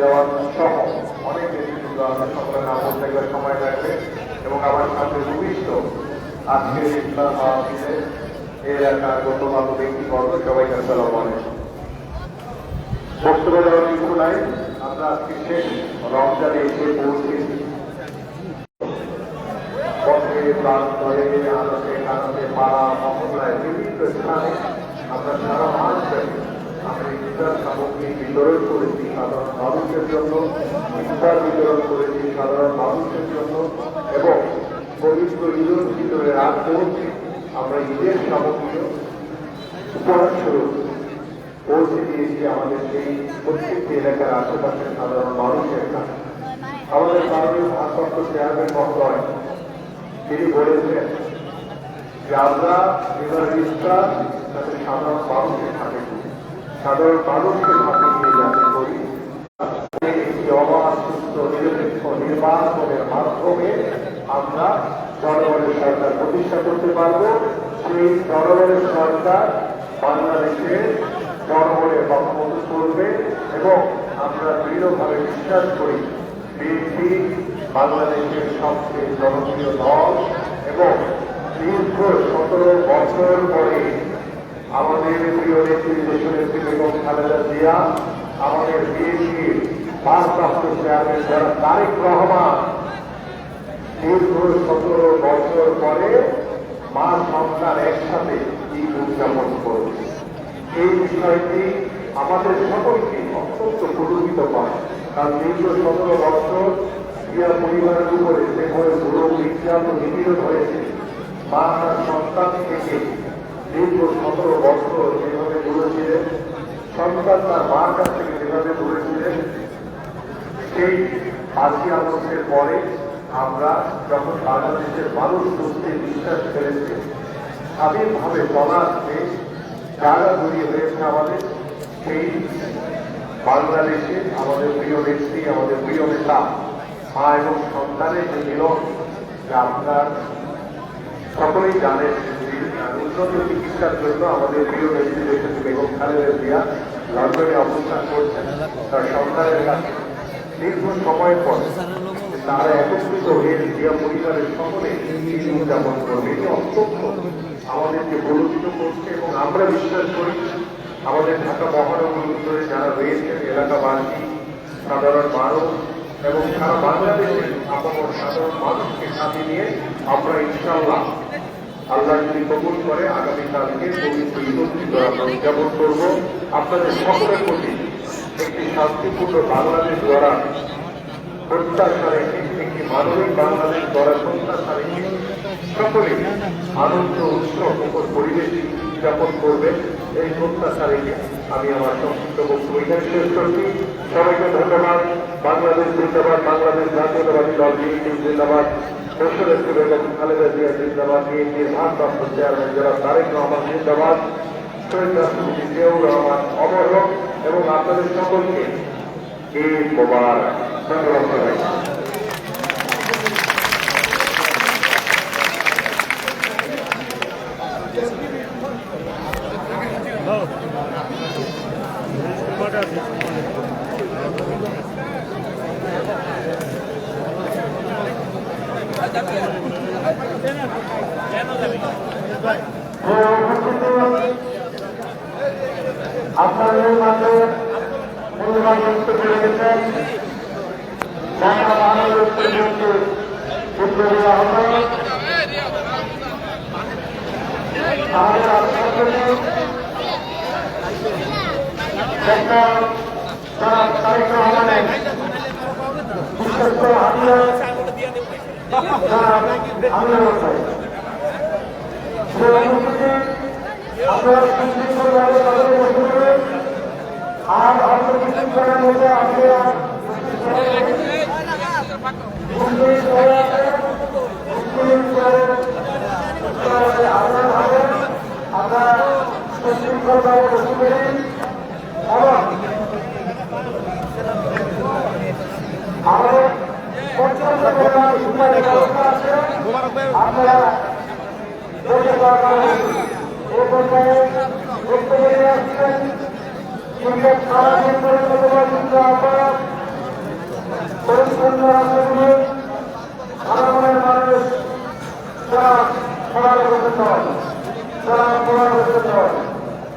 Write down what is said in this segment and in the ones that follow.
দেওয়ার সহ অনেক নেতৃত্ব আছে সকলের নাম বলতে গেলে সময় লাগবে। এবং আমার সাথে ভূমিষ্ঠ আজকের ইসলাম মাহফিলে এই এলাকার গণ্যমান্য ব্যক্তিবর্গ সবাইকে আসসালামু আলাইকুম বক্তব্য দেওয়ার কিছু নাই, আমরা আজকে শেষ রমজানে এসে পৌঁছেছি। কানতে আমরা সারা মাস আমরা বিতরণ করেছি, সাধারণ মানুষের জন্য ইফতার বিতরণ করেছি, সাধারণ মানুষের জন্য এবং পবিত্র ঈদুল ফিতরের আগ মুহূর্তে আমরা ঈদের সামগ্রীও উপহার স্বরূপ পৌঁছে দিয়েছি আমাদের সেই প্রত্যেকটি এলাকার আশেপাশের সাধারণ মানুষের কাছে। আমাদের মাননীয় ভারপ্রাপ্ত চেয়ারম্যান মহোদয়, তিনি বলেছেন যে আমরা এবার যাতে সাধারণ মানুষের সাথে সাধারণ মানুষকে সাথে নিয়ে যাতে করি। একটি অবাধ নিরপেক্ষ নির্বাচনের মাধ্যমে আমরা জনগণের সরকার প্রতিষ্ঠা করতে পারব। সেই জনগণের সরকার বাংলাদেশের জনগণের মতামত করবে এবং আমরা দৃঢ়ভাবে বিশ্বাস করি, বিএনপি বাংলাদেশের সবচেয়ে জনপ্রিয় দল এবং দীর্ঘ সতেরো বছর পরে আমাদের প্রিয় নেত্রী দেশনেত্রী বেগম খালেদা জিয়া, আমাদের বিএনপির ভারপ্রাপ্ত চেয়ারম্যান যারা তারেক রহমান দীর্ঘ সতেরো বছর পরে মা সন্তান একসাথে ঈদ উদযাপন করেছে। এই বিষয়টি আমাদের সকলকে অত্যন্ত প্রলোভিত করে। কারণ দীর্ঘ সতেরো বছর জিয়া পরিবারের উপরে যেভাবে বুড়ো নির্যাতন নিপীড়ন হয়েছে, মা তার সন্তান থেকে দীর্ঘ সতেরো বছর যেভাবে দূরে ছিলেন সন্তান তার মার কাছ থেকে যেভাবে দূরে ছিলেন সেই পাঁচই আগস্টের পরে আমরা যখন বাংলাদেশের মানুষ বুঝতে বিশ্বাস করেছে, স্বাধীনভাবে চলার যে জায়গা তৈরি হয়েছে আমাদের, সেই বাংলাদেশে আমাদের প্রিয় নেত্রী আমাদের প্রিয় নেতা, মা এবং সন্তানের যে মিলন, যা আপনার সকলেই জানেন উন্নত চিকিৎসার জন্য আমাদের প্রিয় নেত্রী দেশের বেগম খালেদা জিয়া। লন্ডনে অবস্থান করছেন তার সন্তানের কাছে। দীর্ঘ সময় পর তারা একত্রিত হয়ে জিয়া পরিবারের সকলে উদযাপন করবে। এটি অত্যন্ত আমাদেরকে প্রলোভিত করছে এবং আমরা বিশ্বাস করি আমাদের ঢাকা মহানগর উত্তরে যারা রয়েছেন, এলাকাবাসী, সাধারণ মানুষ এবং সারা বাংলাদেশের আপামর সাধারণ মানুষকে সাথে নিয়ে আমরা ইনশাআল্লাহ আল্লাহ যদি কবুল করে আগামীকালকে পবিত্র উল উদযাপন করব। আপনাদের সকলের প্রতি একটি শান্তিপূর্ণ বাংলাদেশ দ্বারা প্রত্যাশা রেখে একটি মানবিক বাংলাদেশ দ্বারা প্রত্যাশা রেখে সকলে আনন্দ, উৎসব উপর পরিবেশ উদযাপন করবে। এই প্রত্যাশা রেখে আমি আমার সংক্ষিপ্ত বক্তব্য এখানে শেষ করছি। সবাইকে ধন্যবাদ। বাংলাদেশ জিন্দাবাদ, বাংলাদেশ জাতীয়তাবাদী দল, বিএনপি জিন্দাবাদ। দেশনেত্রী বেগম খালেদা জিয়া জিন্দাবাদ বিএনপির ভারপ্রাপ্ত চেয়ারম্যান যারা তারেক রহমান জিন্দাবাদ শহীদ রাষ্ট্রপতি জিয়াউর রহমান অমর এবং আপনাদের সকলকে এই মোবার সবাই আপনাদের মাঝে মূল্যবান বক্তব্য রেখেছেন তারেক রহমানের হাতিয়ার আপনারা সুশৃঙ্খলভাবে তাদের বসে করবেন আর অল্প কিছুক্ষণের মধ্যে আপনারা মুসলিম আপনারা আপনারা বসে করেন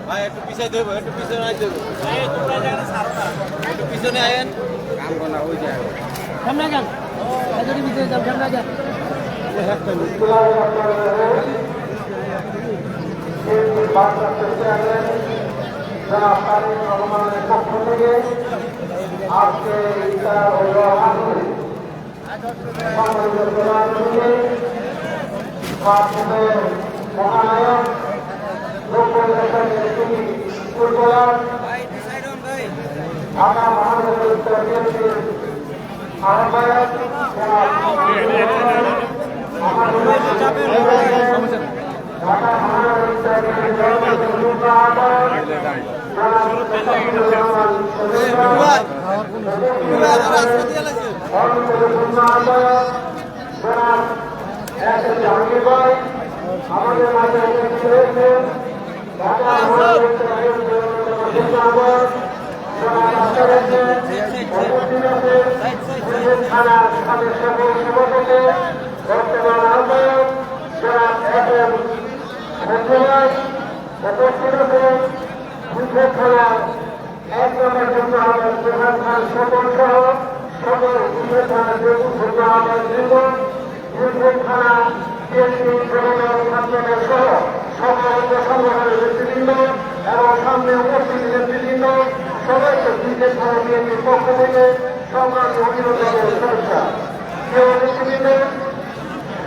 ভাই একটু পিছাই দেবো একটু পিছনে আই দেবো। একটু পিছনে আয়েন। সামনে যান এদের ভিতরে সামনে যান আজকে ইচ্ছা হল আসলে সংগ্রামের প্রধানমন্ত্রী মাধ্যমের মহানায়ক ঢাকা মহানগর আমাদের মাঝে থানা সাবেক সকল সভাপতি বর্তমান আহ্বায়ক জনাব এম সঞ্জয় উপস্থিত আছেন মুখ্য থানা এক নম্বর জন্য আমার প্রধান খান সকল সহ সকল মুখ্য থানা জন্য আমার দীর্ঘ মুখ্য থানা বিএনপি প্রধান ছাত্রদের সহ সকল সংগঠনের নেতৃবৃন্দ এবং সামনে উপস্থিত নেতৃবৃন্দ সবাইকে বিশেষ থানা বিএনপির পক্ষ থেকে সংগ্রামী অভিনন্দন ও শুভেচ্ছা। প্রিয় নেতৃবৃন্দ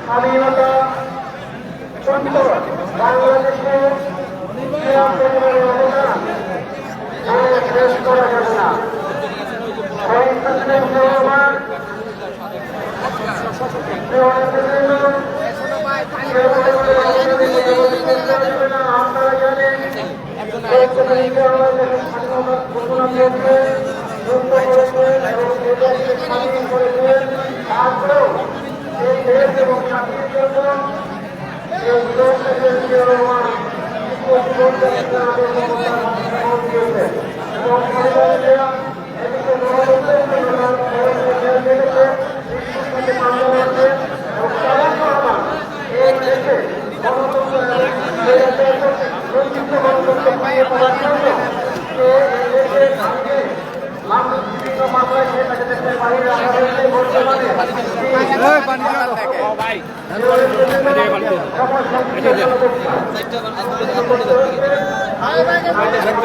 স্বাধীনতা বাংলাদেশে অবদান করা যাবে না আপনারা জানেন ঘোষণা দিয়েছে যুদ্ধ করেছে এবং দেশকে স্বাধীন করেছে তারপরেও এই দেশ এবং জাতির জন্য এই দেশ রহমান এবং পরিবারেরা এদিকে এই দেশে গণতন্ত্র গণতন্ত্র পাইয়ে পড়ার জন্য এই দেশের সঙ্গে মানুষ বিভিন্ন মামলায় সে তাকে দেশের বাইরে রাখা হয়েছে বর্তমানে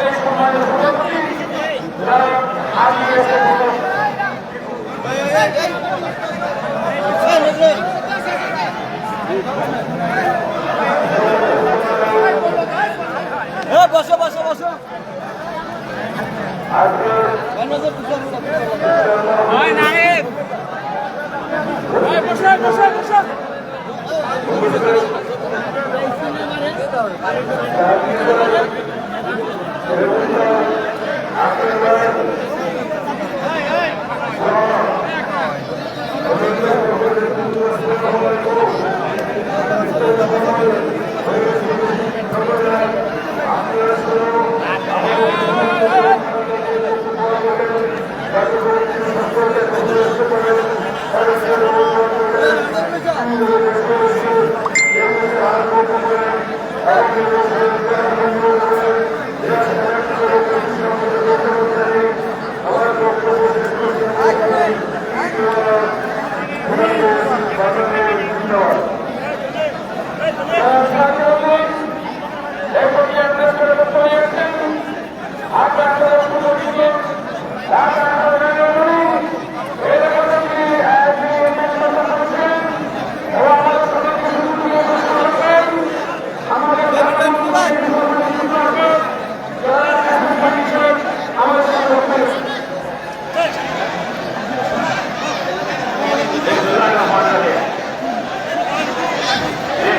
এই সম্মানের সভাপতি যারা আগিয়ে এসে বসো বসো বসো আজকে হয় নায়েব বসো বসো বসো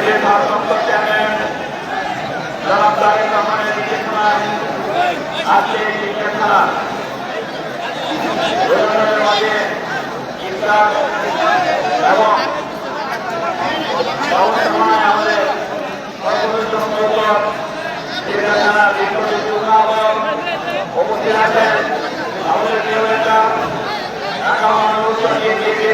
দেশের ভারপ্রাপ্ত চেয়ারম্যান জনাব তারেক রহমানের নির্দেশনায় আজকে এই শিক্ষা খেলা প্রজন্মের মাঝে ইফতার এবং ব্যবস্থাপনায় আমাদের সর্বোচ্চ মহোদয় শিক্ষা খেলা বিশ্বজিৎ অভিভাবক উপস্থিত আছেন আমাদের প্রিয় নেতা ঢাকা মহানগর নিয়ে বিএনপি করে অভিভাবক সাবেক ছাত্রনেতা অত্যন্ত শেখর এলাকার কৃষি সন্তান ঢাকা মহানগর নিয়ে বিএনপি অভিভাবক আমাদের প্রিয় নেতা জনাব আফতাব হোসেন উপস্থিত আছেন আমাদের প্রিয় নেতা নেতা বিপ্লবী আহ্বায়ক জনাব মজুরাই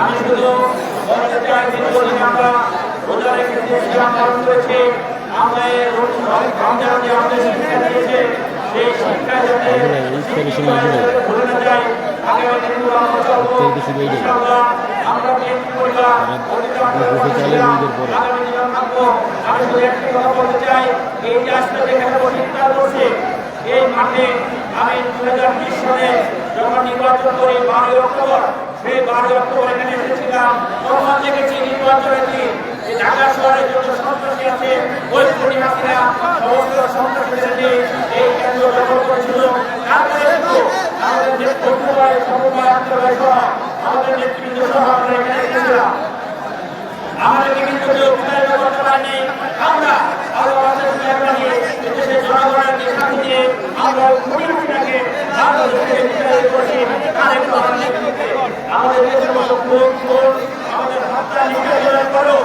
আমি শুধু আমরা রোজা রেখে যে সিয়াম পালন করেছি আমরা এই রমজান যে আমাদের শিক্ষা দিয়েছে সেই শিক্ষা যাতে ভুলে না যায় আমরা আমরা বিএনপি পরিবার আগামী দিনে থাকব আমি শুধু একটি কথা বলতে চাই। এই যে আজকে যেখানে বসে করছে এই মাঠে আমি দু হাজার বিশ সালে যখন নির্বাচন করি, বারোই অক্টোবর, সেই বারোই অক্টোবর এখানে এসেছিলাম। তখন দেখেছি নির্বাচনের দিন এই ঢাকা শহরে যত সন্ত্রাসী আছে ওই পরিমাণীরা সমস্ত সন্ত্রাসীদেরকে এই কেন্দ্র দখল করেছিল। তারপরে আমাদের যে পূর্ণবাই সমবায় আন্তর্জাতিক সহ আমাদের নেতৃবৃন্দ সহ আমরা এখানে এসেছিলাম। আমাদেরকে কিন্তু কেউ আমরা আরও আমাদের দেশের সাথে নিয়ে আমরা করছি আরেক আমাদের কোন কোন আমাদের পরও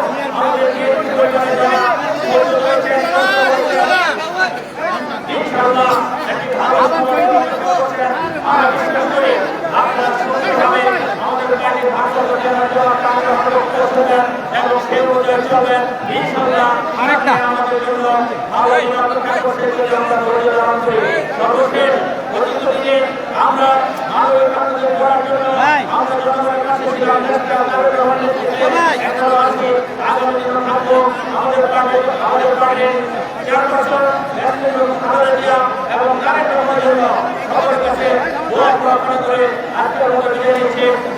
যারা ইনশাআল্লাহ একটি ভালো করি আপনারা সুন্দরভাবে পার্টির ভারপ্রাপ্ত চেয়ারম্যান জনাব তারেক রহমান বক্তব্য শুনবেন এবং সেই অনুযায়ী চলবেন। ইনশাআল্লাহ আপনি আমাদের জন্য ভালো নিরাপদ কাজ করতে গিয়ে আমরা ধৈর্য ধারণ করি। সর্বশেষ অতীত দিনে আমরা এই কাজগুলো করার জন্য আমরা জনগণের কাছে ছিলাম এখনও আছি আগামী দিনে থাকব আমাদের পার্টি আমাদের পার্টির চেয়ারপারসন এবং রহমানের জন্য সবার কাছে দোয়া প্রার্থনা করে আজকের মতো বিদায়